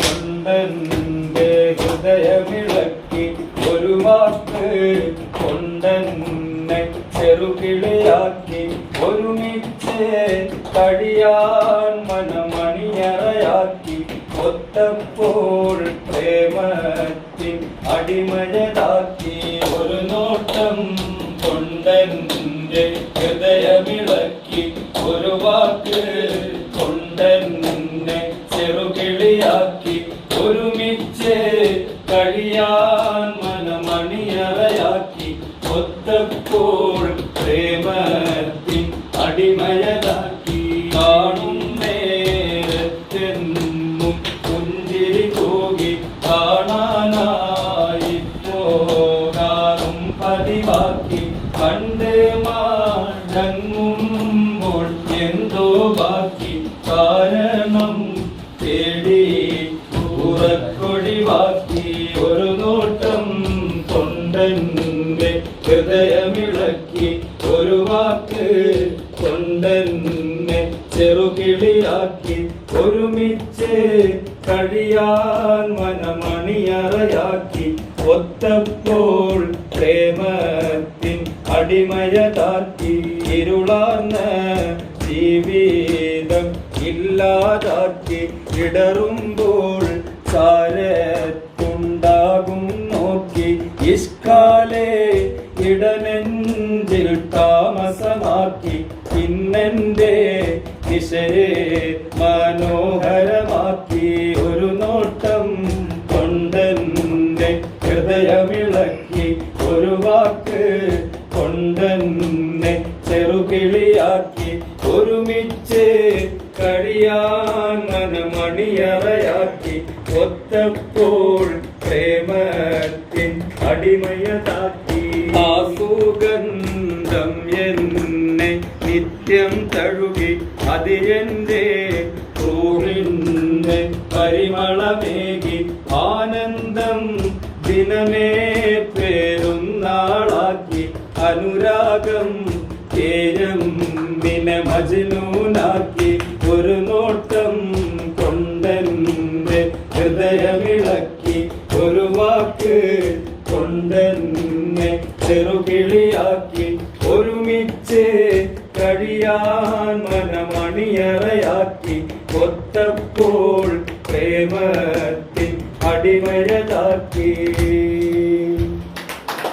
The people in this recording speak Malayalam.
കൊണ്ടെന്റെ ഹൃദയമിളക്കി ഒരു വാക്ക് കൊണ്ടെന്നെ ചെറുകിളിയാക്കി ഒരുമിച്ച് കഴിയാൻ മനമണിയറയാക്കി ഒത്തപ്പോൾ പ്രേമത്തിൻ അടിമയതാക്കി ഒരു നോട്ടം കൊണ്ടെന്റെ ഹൃദയമിളക്കി ഒരു വാക്ക് കൊണ്ടെന്നെ ഒരുമിച്ച് കഴിയാൻ മനമണിയറയാക്കി ഒത്തപ്പോൾ പ്രേമത്തിൻ അടിമയതാക്കി. കാണും നേരത്തെന്നും പുഞ്ചിരി പോകി കാണാനായി പോകാറും പതിവാക്കി. കണ്ട് മാടങ്ങുമ്പോൾ എന്തോ ബാക്കി. കാരണം തേടി കൊണ്ടെന്റെ ഹൃദയമിളക്കി ഒരു വാക്ക് കൊണ്ടെന്നെ ചെറുകിളിയാക്കി ഒരുമിച്ച് കഴിയാൻ മനമണിയറയാക്കി ഒത്തപ്പോൾ പ്രേമത്തിൻ അടിമയതാക്കി ഇരുളാർന്ന ജീവിതം ഇല്ലാതാക്കി ഇടറുമ്പോൾ ദിശയെ മനോഹരമാക്കി ഒരു നോട്ടം കൊണ്ടെന്റെ ഹൃദയമിളക്കി ഒരു വാക്ക് കൊണ്ടെന്നെ ചെറുകിളിയാക്കി ഒരുമിച്ച് കഴിയാൻ മണിയറയാക്കി ഒത്തപ്പോൾ പ്രേമത്തിൻ അടിമയതാക്കി നിത്യം തഴുകി അതിരന്റെ എന്റെ ൂണിന്ന് പരിമളമേകി ആനന്ദം ദിനമേ പേരുന്നാളാക്കി. അനുരാഗം കേരം നിന്നെ മജ്നൂനാക്കി. ഒരു നോട്ടം കൊണ്ടെന്റെ ഹൃദയമിളക്കി. ഒരു വാക്ക് കൊണ്ടെന്നെ ചെറുകിളിയാക്കി. ഒരുമിച്ച് கழியான் மனமணியறையாக்கி கொத்தப்போல் பிரேமத்தின் அடிமையதாக்கி.